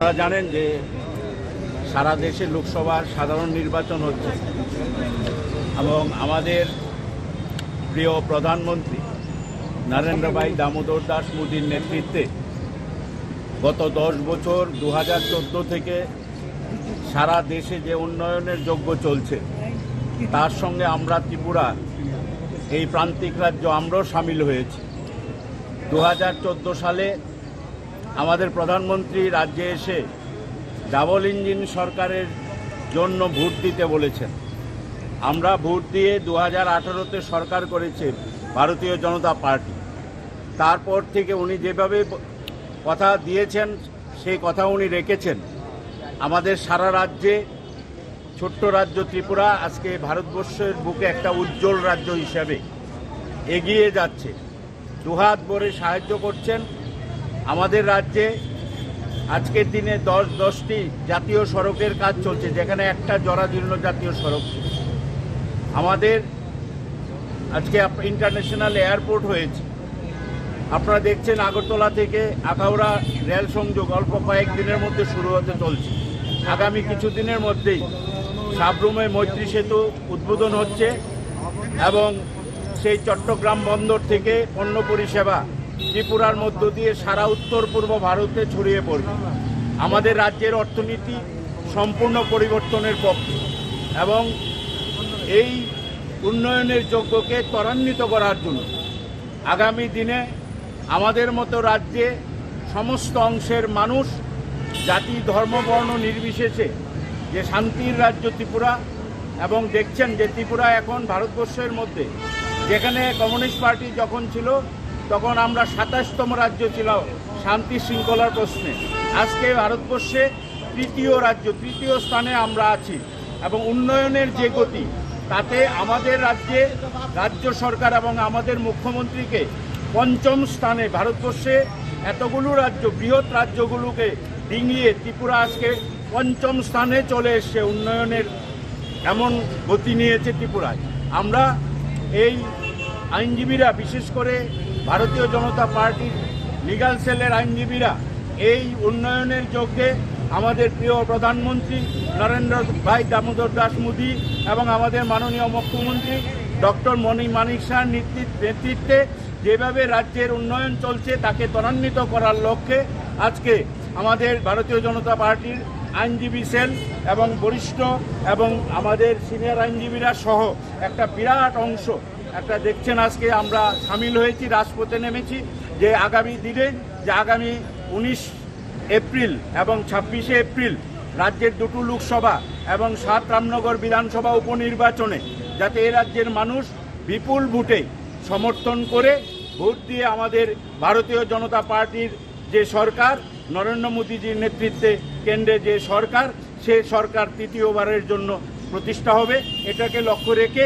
আপনারা জানেন যে সারা দেশে লোকসভার সাধারণ নির্বাচন হচ্ছে। এবং আমাদের প্রিয় প্রধানমন্ত্রী নরেন্দ্রভাই দামোদর দাস মোদীর নেতৃত্বে গত দশ বছর দু হাজার চোদ্দ থেকে সারা দেশে যে উন্নয়নের যোগ্য চলছে, তার সঙ্গে আমরা ত্রিপুরা, এই প্রান্তিক রাজ্য আমরাও সামিল হয়েছি। দু হাজার চোদ্দ সালে আমাদের প্রধানমন্ত্রী রাজ্যে এসে ডাবল ইঞ্জিন সরকারের জন্য ভোট দিতে বলেছেন। আমরা ভোট দিয়ে দু হাজার সরকার করেছে ভারতীয় জনতা পার্টি। তারপর থেকে উনি যেভাবে কথা দিয়েছেন, সেই কথা উনি রেখেছেন। আমাদের সারা রাজ্যে ছোট্ট রাজ্য ত্রিপুরা আজকে ভারতবর্ষের বুকে একটা উজ্জ্বল রাজ্য হিসাবে এগিয়ে যাচ্ছে। দুহাত ভরে সাহায্য করছেন। আমাদের রাজ্যে আজকের দিনে দশ, দশটি জাতীয় সড়কের কাজ চলছে, যেখানে একটা জরাজীর্ণ জাতীয় সড়ক। আমাদের আজকে ইন্টারন্যাশনাল এয়ারপোর্ট হয়েছে। আপনারা দেখছেন আগরতলা থেকে আখাউড়া রেল সংযোগ অল্প কয়েকদিনের মধ্যে শুরু হতে চলছে। আগামী কিছুদিনের মধ্যেই সাবরুমে মৈত্রী সেতু উদ্বোধন হচ্ছে এবং সেই চট্টগ্রাম বন্দর থেকে পণ্য পরিষেবা ত্রিপুরার মধ্য দিয়ে সারা উত্তর পূর্ব ভারতে ছড়িয়ে পড়বে। আমাদের রাজ্যের অর্থনীতি সম্পূর্ণ পরিবর্তনের পক্ষে এবং এই উন্নয়নের যোগ্যকে ত্বরান্বিত করার জন্য আগামী দিনে আমাদের মতো রাজ্যে সমস্ত অংশের মানুষ জাতি, ধর্ম, বর্ণ নির্বিশেষে যে শান্তির রাজ্য ত্রিপুরা এবং দেখছেন যে ত্রিপুরা এখন ভারতবর্ষের মধ্যে যেখানে কমিউনিস্ট পার্টি যখন ছিল তখন আমরা সাতাশতম রাজ্য ছিলাম শান্তি শৃঙ্খলার প্রশ্নে। আজকে ভারতবর্ষে তৃতীয় রাজ্য, তৃতীয় স্থানে আমরা আছি এবং উন্নয়নের যে গতি, তাতে আমাদের রাজ্যে, রাজ্য সরকার এবং আমাদের মুখ্যমন্ত্রীকে পঞ্চম স্থানে ভারতবর্ষে এতগুলো রাজ্য, বৃহৎ রাজ্যগুলোকে ডিঙিয়ে ত্রিপুরা আজকে পঞ্চম স্থানে চলে এসছে উন্নয়নের এমন গতি নিয়েছে ত্রিপুরায়। আমরা এই আইনজীবীরা, বিশেষ করে ভারতীয় জনতা পার্টির লিগাল সেলের আইনজীবীরা এই উন্নয়নের যজ্ঞে আমাদের প্রিয় প্রধানমন্ত্রী নরেন্দ্র ভাই দামোদর দাস মোদী এবং আমাদের মাননীয় মুখ্যমন্ত্রী ডক্টর মণি মানিক নেতৃত্ব- নেতৃত্বে যেভাবে রাজ্যের উন্নয়ন চলছে তাকে ত্বরান্বিত করার লক্ষ্যে আজকে আমাদের ভারতীয় জনতা পার্টির আইনজীবী সেল এবং বরিষ্ঠ এবং আমাদের সিনিয়র আইনজীবীরা সহ একটা বিরাট অংশ একটা দেখছেন আজকে আমরা সামিল হয়েছি, রাজপথে নেমেছি। যে আগামী দিনে, যে আগামী উনিশ এপ্রিল এবং ছাব্বিশে এপ্রিল রাজ্যের দুটো লোকসভা এবং সাত রামনগর বিধানসভা উপনির্বাচনে যাতে এ রাজ্যের মানুষ বিপুল ভোটে সমর্থন করে, ভোট দিয়ে আমাদের ভারতীয় জনতা পার্টির যে সরকার, নরেন্দ্র মোদীজির নেতৃত্বে কেন্দ্রে যে সরকার, সে সরকার তৃতীয়বারের জন্য প্রতিষ্ঠা হবে। এটাকে লক্ষ্য রেখে